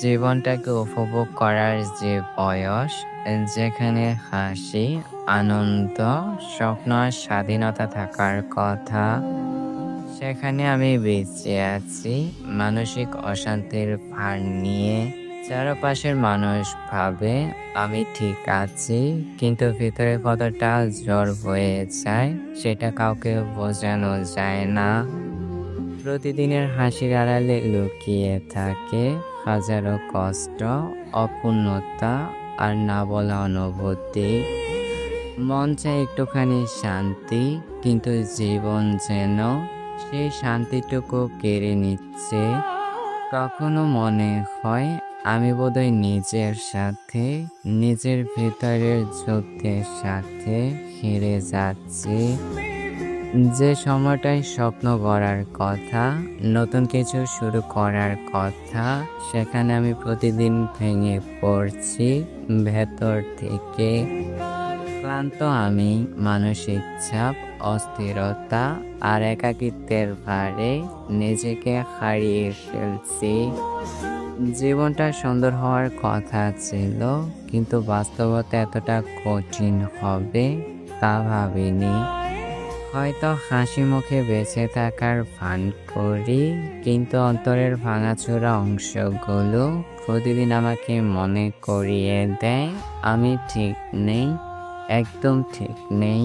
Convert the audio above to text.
জীবনটাকে উপভোগ করার যে বয়স, যেখানে হাসি, আনন্দ, স্বপ্ন স্বাধীনতা থাকার কথা, সেখানে আমি বেঁচে আছি, মানসিক অশান্তির ভার নিয়ে, চারপাশের মানুষ ভাবে আমি ঠিক আছি, কিন্তু ভিতরে কতটা জ্বর হয়ে যায়, সেটা কাউকে বোঝানো যায় না। প্রতিদিনের হাসির আড়ালে লুকিয়ে থাকে হাজারো কষ্ট, অপূর্ণতা আর না বলা অনুভূতি। মন চায় একটুখানি শান্তি, কিন্তু জীবন যেন সেই শান্তিটুকু কেড়ে নিচ্ছে। কখনো মনে হয় আমি বোধহয় নিজের সাথে, নিজের ভেতরের যুদ্ধের সাথে হেরে যাচ্ছি। যে সময়টায় স্বপ্ন গড়ার কথা, নতুন কিছু শুরু করার কথা, সেখানে আমি প্রতিদিন ভেঙে পড়ছি। ভেতর থেকে ক্লান্ত আমি, মানসিক চাপ, অস্থিরতা আর একাকিত্বের ভারে নিজেকে হারিয়ে ফেলছি। জীবনটা সুন্দর হওয়ার কথা ছিল, কিন্তু বাস্তবতা এতটা কঠিন হবে তা ভাবিনি। হয়তো হাসি মুখে বেঁচে থাকার ভান করি, কিন্তু অন্তরের ভাঙাচোরা অংশগুলো প্রতিদিন আমাকে মনে করিয়ে দেয়, আমি ঠিক নেই, একদম ঠিক নেই।